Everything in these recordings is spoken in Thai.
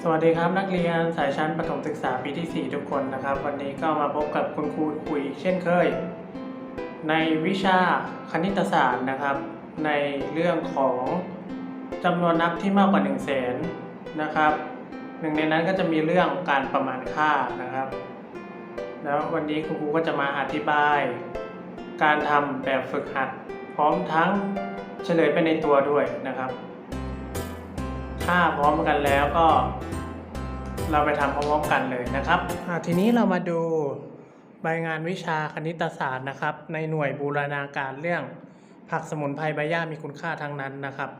สวัสดีครับนักเรียนสายชั้นประถมศึกษาปีที่ 4 ทุกคนนะครับ วันนี้ก็มาพบกับคุณครูคุยเช่นเคย ในวิชาคณิตศาสตร์นะครับ ในเรื่องของจำนวนนับที่มากกว่า 1 0 0 0 0แสนนะครับหนึ่งในนั้นก็จะมีเรื่องการประมาณค่านะครับ แล้ววันนี้คุณครูก็จะมาอธิบาย การทำแบบฝึกหัด พร้อมทั้งเฉลยไปในตัวด้วยนะครับ ถ้าพร้อมกันแล้วก็ เราไปทำพร้อมๆกันเลยนะครับทีนี้เรามาดูใบงานวิชาคณิตศาสตร์นะครับ ในหน่วยบูรณาการเรื่องผักสมุนไพรใบหญ้ามีคุณค่าทั้งนั้นนะครับ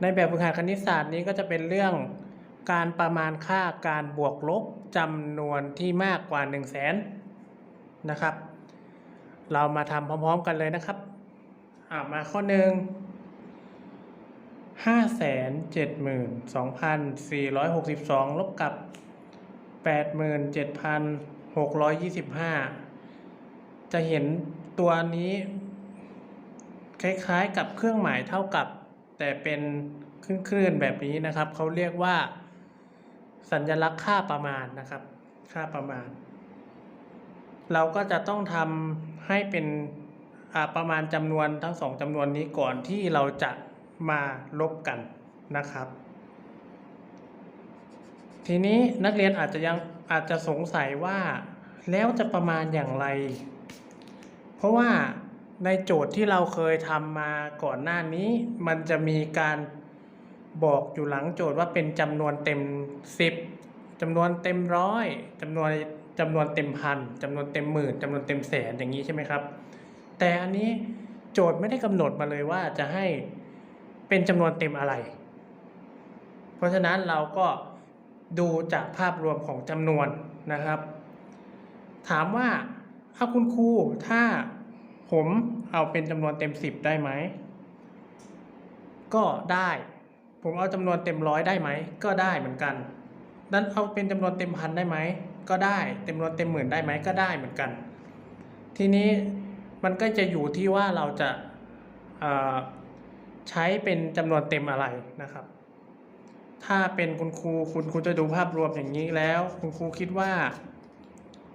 ในแบบฝึกหัดคณิตศาสตร์นี้ก็จะเป็นเรื่องการประมาณค่าการบวกลบจำนวนที่มากกว่า 1 0 0 0 0แสนนะครับ เรามาทำพร้อมๆกันเลยนะครับ มาข้อหนึ่ง ห้าแสนเจ็ดหมื่นสองพันสี่ร้อยหกสิบสองลบกับแปดหมื่นเจ็ดพันหกร้อยยี่สิบห้าจะเห็นตัวนี้ คล้ายๆกับเครื่องหมายเท่ากับ แต่เป็นคลื่นๆแบบนี้นะครับ เขาเรียกว่า สัญลักษณ์ค่าประมาณนะครับ ค่าประมาณ เราก็จะต้องทำให้เป็นประมาณจำนวนทั้งสองจำนวนนี้ก่อนที่เราจะ มาลบกันนะครับ ทีนี้นักเรียนอาจจะยังอาจจะสงสัยว่าแล้วจะประมาณอย่างไร เพราะว่าในโจทย์ที่เราเคยทำมาก่อนหน้านี้ มันจะมีการบอกอยู่หลังโจทย์ว่าเป็นจำนวนเต็ม 10จำนวนเต็มร้อยจำนวนจำนวนเต็มพันจำนวนเต็มหมื่นจำนวนเต็มแสนอย่างนี้ใช่ไหมครับ แต่อันนี้โจทย์ไม่ได้กำหนดมาเลยว่าจะให้ เป็นจำนวนเต็มอะไร เพราะฉะนั้นเราก็ดูจากภาพรวมของจำนวนนะครับ ถามว่าเอาคุณครูถ้าผมเอาเป็นจำนวนเต็มสิบได้ไหม ก็ได้ ผมเอาจำนวนเต็มร้อยได้ไหม ก็ได้เหมือนกัน นั้นเอาเป็นจำนวนเต็มพันได้ไหม ก็ได้จำนวนเต็มหมื่นได้ไหมก็ได้เหมือนกัน ทีนี้มันก็จะอยู่ที่ว่าเราจะ ใช้เป็นจำนวนเต็มอะไรนะครับ ถ้าเป็นคุณครูคุณครูจะดูภาพรวมอย่างนี้แล้ว คุณครูคิดว่า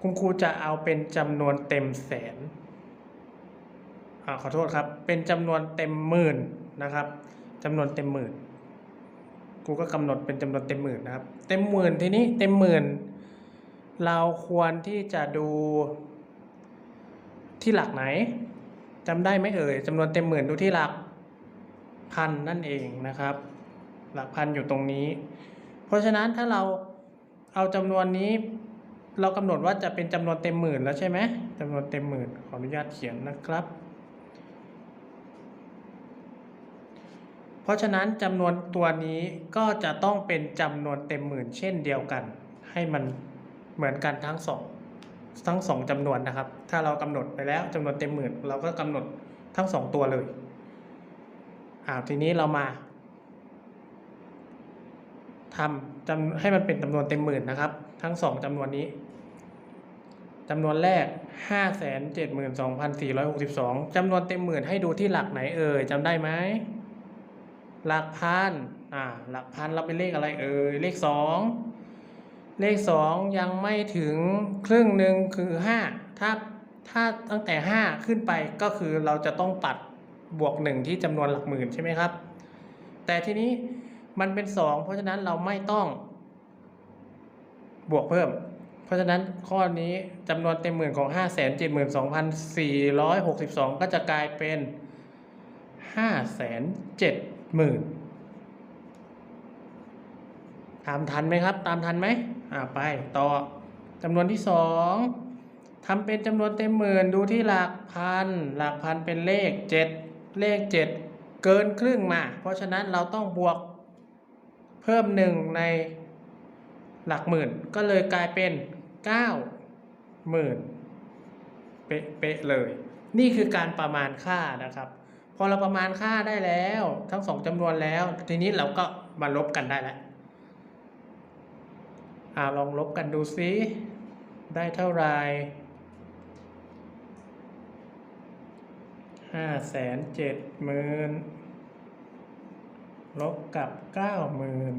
คุณครูจะเอาเป็นจำนวนเต็มแสนอาขอโทษครับ เป็นจำนวนเต็มหมื่นนะครับจำนวนเต็มหมื่นครูก็กำหนดเป็นจำนวนเต็มหมื่นนะครับ เต็มหมื่นทีนี้เต็มหมื่นเราควรที่จะดูที่หลักไหนจำได้ไหมเอ่ยจำนวนเต็มหมื่นดูที่หลัก พันนั่นเองนะครับ หลักพันอยู่ตรงนี้ เพราะฉะนั้นถ้าเราเอาจำนวนนี้ เรากำหนดว่าจะเป็นจำนวนเต็มหมื่นแล้วใช่ไหมจำนวนเต็มหมื่นขออนุญาตเขียนนะครับ เพราะฉะนั้นจำนวนตัวนี้ก็จะต้องเป็นจำนวนเต็มหมื่นเช่นเดียวกัน ให้มันเหมือนกันทั้งสองทั้งสองจำนวนนะครับ ถ้าเรากำหนดไปแล้วจำนวนเต็มหมื่นเราก็กำหนดทั้งสองตัวเลย อ่าทีนี้เรามาทำจำให้มันเป็นจำนวนเต็มหมื่นนะครับ ทั้งสองจำนวนนี้จำนวนแรก 5 7 2 4 6 2จำนวนเต็มหมื่นให้ดูที่หลักไหนเอ่ยจำได้ไหมหลักพันอ่าหลักพันเราเป็นเลขอะไรเอ่ยเลขสองเลขสองยังไม่ถึงครึ่งหนึ่งคือห้าถ้าถ้าตั้งแต่ห้าขึ้นไปก็คือเราจะต้องปัด บวกหนึ่งที่จำนวนหลักหมื่นใช่ไหมครับ แต่ทีนี้มันเป็นสองเพราะฉะนั้นเราไม่ต้องบวกเพิ่ม เพราะฉะนั้นข้อนี้จำนวนเต็มหมื่นของห้าแสนเจ็ดหมื่นสองพันสี่ร้อยหกสิบสองก็จะกลายเป็นห้าแสนเจ็ดหมื่นตามทันไหมครับ ตามทันไหมอ่าไปต่อจำนวนที่สองทำเป็นจำนวนเต็มหมื่นดูที่หลักพัน หลักพันเป็นเลขเจ็ด เลขเจ็ดเกินครึ่งมา เพราะฉะนั้นเราต้องบวกเพิ่มหนึ่งในหลักหมื่น ก็เลยกลายเป็นเก้าหมื่นเป๊ะเลย นี่คือการประมาณค่านะครับ พอเราประมาณค่าได้แล้วทั้งสองจำนวนแล้ว ทีนี้เราก็มาลบกันได้แล้วอ่าลองลบกันดูซิ ได้เท่าไหร่ ห้าแสนเจ็ดหมื่นลบกับเก้าหมื่น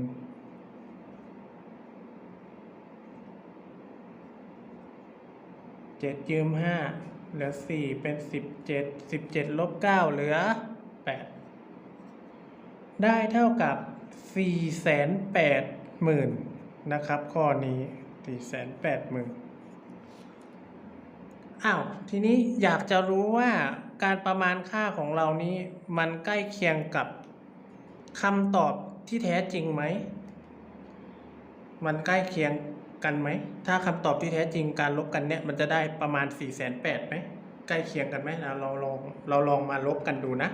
เจ็ดยืมห้าเหลือสี่เป็นสิบเจ็ดสิบเจ็ดลบเก้าเหลือแปดได้เท่ากับสี่แสนแปดหมื่นนะครับ ข้อนี้สี่แสนแปดหมื่นอ้าว ทีนี้อยากจะรู้ว่า การประมาณค่าของเรานี้มันใกล้เคียงกับคำตอบที่แท้จริงไหม มันใกล้เคียงกันไหม ถ้าคำตอบที่แท้จริงการลบกันเนี่ยมันจะได้ประมาณ4ี่แสนแปดไหม ใกล้เคียงกันไหมเราเราลองเราลองมาลบกันดูนะ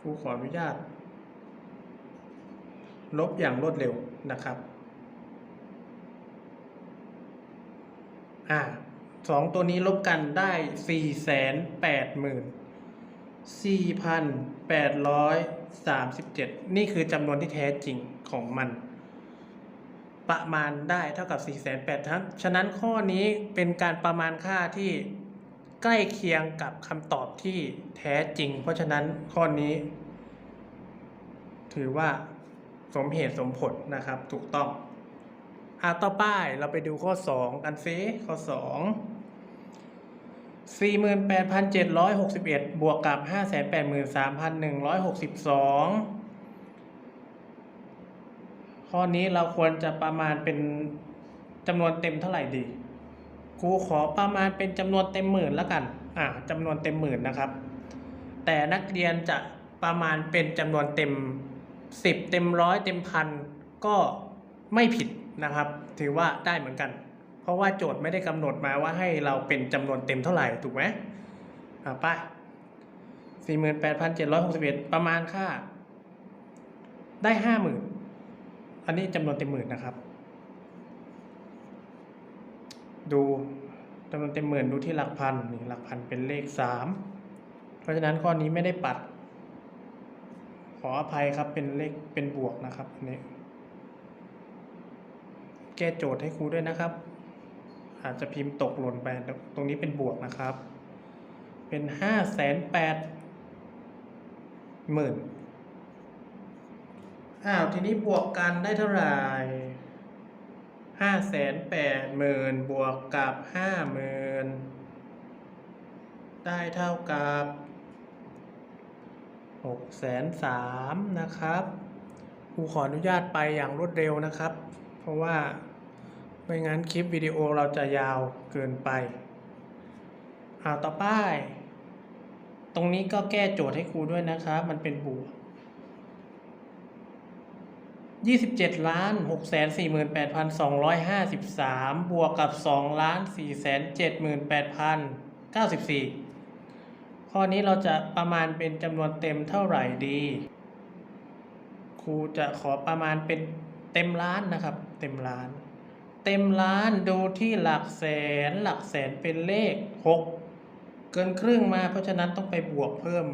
ครูขออนุญาต ลบอย่างรวดเร็วนะครับ อ่า สองตัวนี้ลบกันได้สี่แสนแปดหมื่นสี่พันแปดร้อยสามสิบเจ็ดนี่คือจำนวนที่แท้จริงของมัน ประมาณได้เท่ากับ4 8 0 0 0ทั้งฉะนั้นข้อนี้เป็นการประมาณค่าที่ใกล้เคียงกับคำตอบที่แท้จริง เพราะฉะนั้นข้อนี้ ถือว่าสมเหตุสมผลนะครับถูกต้องอะต่อไปเราไปดูข้อ 2 กันซิข้อ 2 48,761 บวกกับ 583,162 ข้อนี้เราควรจะประมาณเป็นจำนวนเต็มเท่าไหร่ดี ครูขอประมาณเป็นจำนวนเต็มหมื่นแล้วกัน อ่าจำนวนเต็มหมื่นนะครับ แต่นักเรียนจะประมาณเป็นจำนวนเต็มสิบเต็มร้อยเต็มพันก็ไม่ผิดนะครับ ถือว่าได้เหมือนกัน เพราะว่าโจทย์ไม่ได้กำหนดมาว่าให้เราเป็นจำนวนเต็มเท่าไหร่ถูกไหมอ่าไป้าสี่หมื่นแปดพันเจ็ดร้อยหกสิบเอ็ดประมาณค่า ได้ห้าหมื่นอันนี้จำนวนเต็มหมื่นนะครับ ดูจำนวนเต็มหมื่นดูที่หลักพันนี่หลักพันเป็นเลขสามเพราะฉะนั้นข้อนี้ไม่ได้ปัด ขออภัยครับเป็นเลขเป็นบวกนะครับอันนี้แก้โจทย์ให้ครูด้วยนะครับ อาจจะพิมพ์ตกหล่นไป ตรงนี้เป็นบวกนะครับ เป็นห้าแสนแปดหมื่นอ้าวทีนี้บวกกันได้เท่าไหร่ห้าแสนแปดหมื่นบวกกับห้าหมื่นได้เท่ากับหกแสนสามนะครับครูขออนุญาตไปอย่างรวดเร็วนะครับ เพราะว่า ไม่งั้นคลิปวิดีโอเราจะยาวเกินไปเอาต่อไป ตรงนี้ก็แก้โจทย์ให้ครูด้วยนะครับ มันเป็นบวกยี่สิบเจ็ดล้านหกแสนสี่หมื่นแปดพันสองร้อยห้าสิบสามบวกกับสองล้านสี่แสนเจ็ดหมื่นแปดพันเก้าสิบสี่ข้อนี้เราจะประมาณเป็นจำนวนเต็มเท่าไหร่ดี ครูจะขอประมาณเป็นเต็มล้านนะครับ เต็มล้าน เต็มล้านดูที่หลักแสน หลักแสนเป็นเลขหกเกินครึ่งมาเพราะฉะนั้นต้องไปบวกเพิ่ม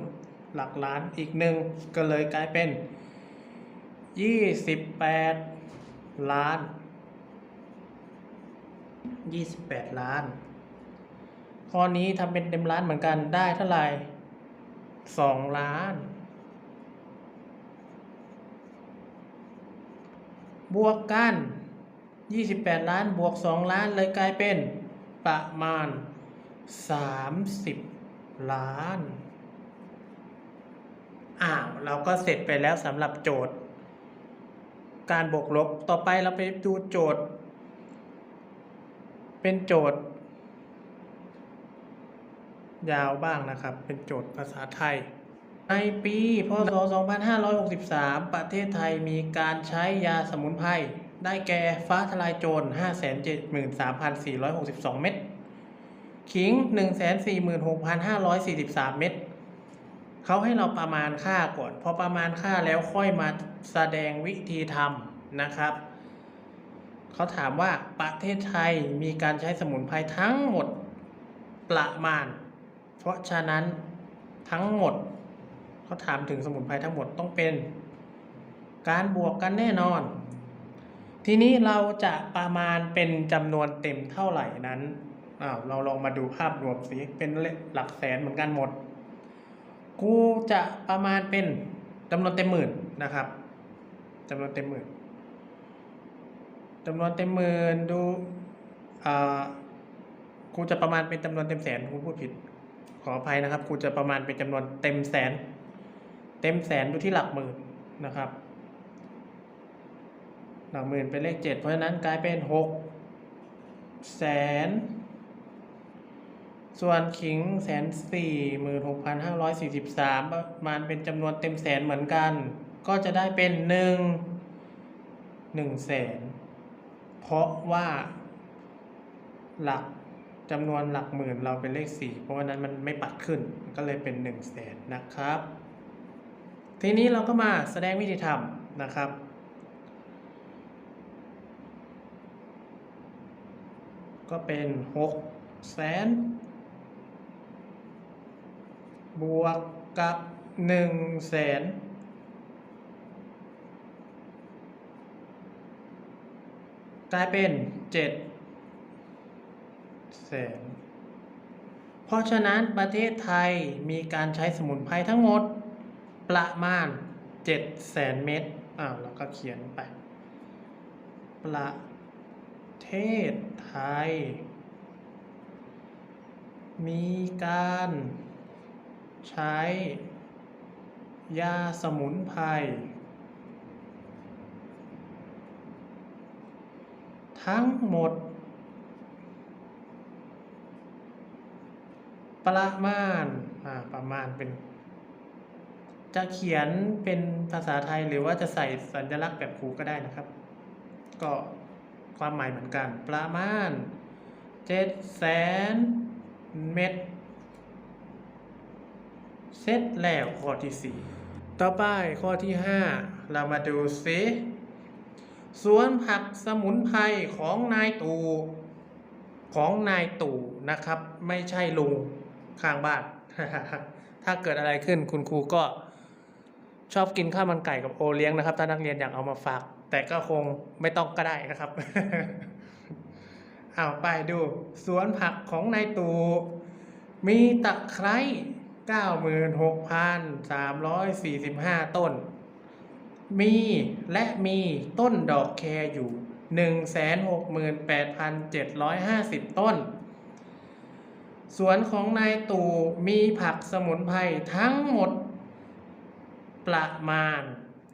หลักล้านอีกหนึ่งก็เลยกลายเป็นยี่สิบแปดล้านยี่สิบแปดล้าน ข้อนี้ทำเป็นเต็มล้านเหมือนกันได้เท่าไหร่สองล้าน บวกกัน 28 ล้านบวก 2 ล้านเลยกลายเป็นประมาณ 30 ล้าน อ้าว เราก็เสร็จไปแล้วสำหรับโจทย์ การบวกลบต่อไปเราไปดูโจทย์ เป็นโจทย์ ยาวบ้างนะครับ เป็นโจทย์ภาษาไทยในปีพศ 2563 ประเทศไทยมีการใช้ยาสมุนไพร ได้แก่ฟ้าทลายโจร 573,462 เม็ด ขิง 146,543 เม็ดเขาให้เราประมาณค่าก่อน พอประมาณค่าแล้วค่อยมาแสดงวิธีทำนะครับ เขาถามว่าประเทศไทยมีการใช้สมุนไพรทั้งหมดประมาณ เพราะฉะนั้นทั้งหมด เขาถามถึงสมุนไพรทั้งหมดต้องเป็น การบวกกันแน่นอน ทีนี้เราจะประมาณเป็นจำนวนเต็มเท่าไหร่นั้นอ้าวเราลองมาดูภาพรวมสิเป็นหลักแสนเหมือนกันหมด กูจะประมาณเป็นจำนวนเต็มหมื่นนะครับจำนวนเต็มหมื่นจำนวนเต็มหมื่นดูอ่าครูจะประมาณเป็นจำนวนเต็มแสนครูพูดผิด ขออภัยนะครับครูจะประมาณเป็นจำนวนเต็มแสน เต็มแสนดูที่หลักหมื่นนะครับ หลักหมื่นเป็นเลขเจ็ดเพราะฉะนั้นกลายเป็นหกแสน ส่วนขิงแสนสี่หมื่นหกพันห้าร้อยสี่สิบสามประมาณเป็นจำนวนเต็มแสนเหมือนกัน ก็จะได้เป็นหนึ่งหนึ่งแสน เพราะว่า หลักจำนวนหลักหมื่นเราเป็นเลขสี่เพราะว่านั้นมันไม่ปัดขึ้นก็เลยเป็นหนึ่งแสนนะครับ ทีนี้เราก็มาแสดงวิธีทำนะครับ ก็เป็นหกแสนบวกกับหนึ่งแสนกลายเป็นเจ็ดแสนเพราะฉะนั้นประเทศไทยมีการใช้สมุนไพรทั้งหมดประมาณเจ็ดแสนเม็ดอ้าวแล้วก็เขียนไป ประ เทศไทย มีการใช้ ยาสมุนไพรทั้งหมด ประมาณอ่าประมาณเป็น จะเขียนเป็นภาษาไทยหรือว่าจะใส่สัญลักษณ์แบบครูก็ได้นะครับ ก็ ความหมายเหมือนกัน ประมาณเจ็ดแสนเม็ดเสร็จแล้วข้อที่สี่ต่อไปข้อที่ห้าเรามาดูซิสวนผักสมุนไพรของนายตู่ของนายตู่นะครับ ไม่ใช่ลุงข้างบ้าน ถ้าเกิดอะไรขึ้นคุณครูก็ชอบกินข้าวมันไก่กับโอเลี้ยงนะครับ ถ้านักเรียนอยากเอามาฝาก แต่ก็คงไม่ต้องก็ได้นะครับเอาไปดูสวนผักของนายตู่มีตะไคร้96,345 ต้น มีและมีต้นดอกแครอยู่ 168,750 ต้น สวนของนายตู่มีผักสมุนไพรทั้งหมดประมาณ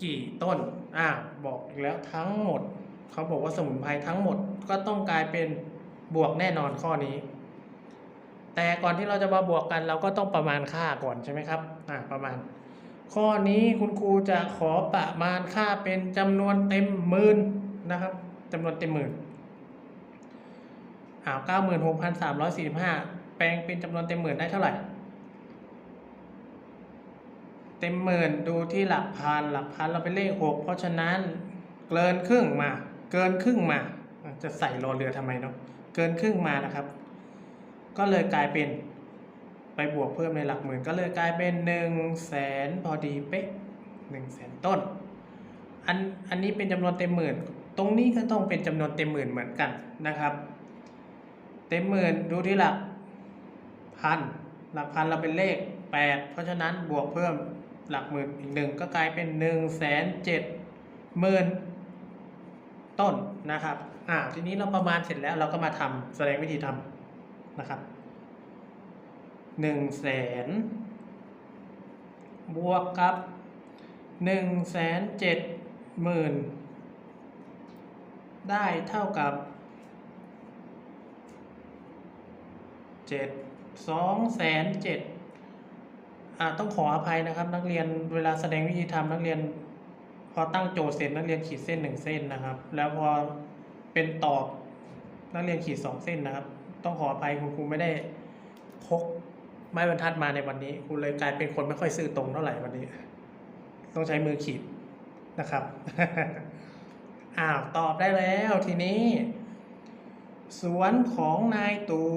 กี่ต้น อ่าบอกอีกแล้วทั้งหมด เขาบอกว่าสมุนไพรทั้งหมดก็ต้องกลายเป็นบวกแน่นอนข้อนี้ แต่ก่อนที่เราจะมาบวกกัน เราก็ต้องประมาณค่าก่อนใช่ไหมครับอ่าประมาณ ข้อนี้คุณครูจะขอประมาณค่าเป็นจำนวนเต็มหมื่นนะครับจำนวนเต็มหมื่นอ้าเก้าหมื่นหกพันสามร้อยสี่สิบห้าแปลงเป็นจำนวนเต็มหมื่นได้เท่าไหร่ ต็มหมื่นดูที่หลักพันหลักพันเราเป็นเลขหกเพราะฉะนั้นเกินครึ่งมา เกินครึ่งมา จะใส่รอเรือทำไมเนาะเกินครึ่งมานะครับ ก็เลยกลายเป็นไปบวกเพิ่มในหลักหมื่นก็เลยกลายเป็นหนึ่งแสนพอดีเป๊ะหนึ่งแสนต้นอันอันนี้เป็นจำนวนเต็มหมื่น ตรงนี้ก็ต้องเป็นจำนวนเต็มหมื่นเหมือนกันนะครับ เต็มหมื่นดูที่หลักพันหลักพันเราเป็นเลขแปดเพราะฉะนั้นบวกเพิ่ม หลักหมื่นอีกหนึ่งก็กลายเป็นหนึ่งแสนเจ็ดหมื่นต้นนะครับอ่าทีนี้เราประมาณเสร็จแล้วเราก็มาทำแสดงวิธีทำนะครับหนึ่งแสนบวกกับหนึ่งแสนเจ็ดหมื่นได้เท่ากับเจ็ดสองแสนเจ็ด ต้องขออภัยนะครับ นักเรียนเวลาแสดงวิธีทำนักเรียน พอตั้งโจทย์เสร็จนักเรียนขีดเส้นหนึ่งเส้นนะครับ แล้วพอเป็นตอบนักเรียนขีดสองเส้นนะครับ ต้องขออภัยคุณครูไม่ได้พกไม้บรรทัดมาในวันนี้ครูเลยกลายเป็นคนไม่ค่อยซื่อตรงเท่าไหร่วันนี้ ต้องใช้มือขีดนะครับอ้าวตอบได้แล้วทีนี้ สวนของนายตู่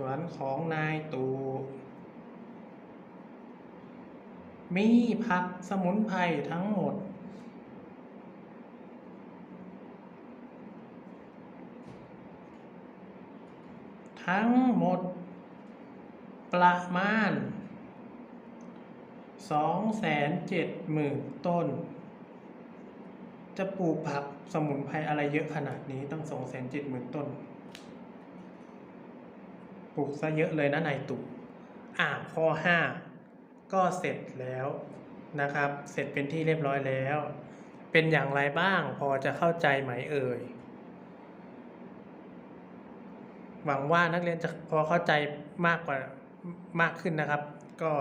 สวนของนายตู่มีผักสมุนไพรทั้งหมด ทั้งหมด ประมาณสองแสนเจ็ดหมื่นต้น จะปลูกผักสมุนไพรอะไรเยอะขนาดนี้ต้องสองแสนเจ็ดหมื่นต้น ปลูกซะเยอะเลยนะนายตู่อ่าข้อห้าก็เสร็จแล้วนะครับ เสร็จเป็นที่เรียบร้อยแล้ว เป็นอย่างไรบ้างพอจะเข้าใจไหมเอ่ย หวังว่านักเรียนจะพอเข้าใจมากกว่ามากขึ้นนะครับ ก็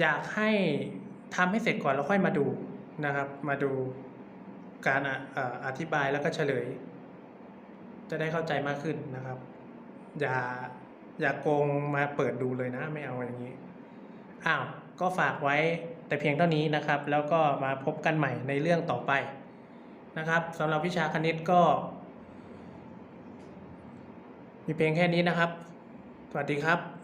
อยากให้ทำให้เสร็จก่อนแล้วค่อยมาดูนะครับ มาดูการอออธิบายแล้วก็เฉลย จะได้เข้าใจมากขึ้นนะครับ อย่าอย่าโกงมาเปิดดูเลยนะ ไม่เอาอย่างนี้อ้าวก็ฝากไว้แต่เพียงเท่านี้นะครับ แล้วก็มาพบกันใหม่ในเรื่องต่อไปนะครับสำหรับวิชาคณิตก็ มีเพียงแค่นี้นะครับ สวัสดีครับ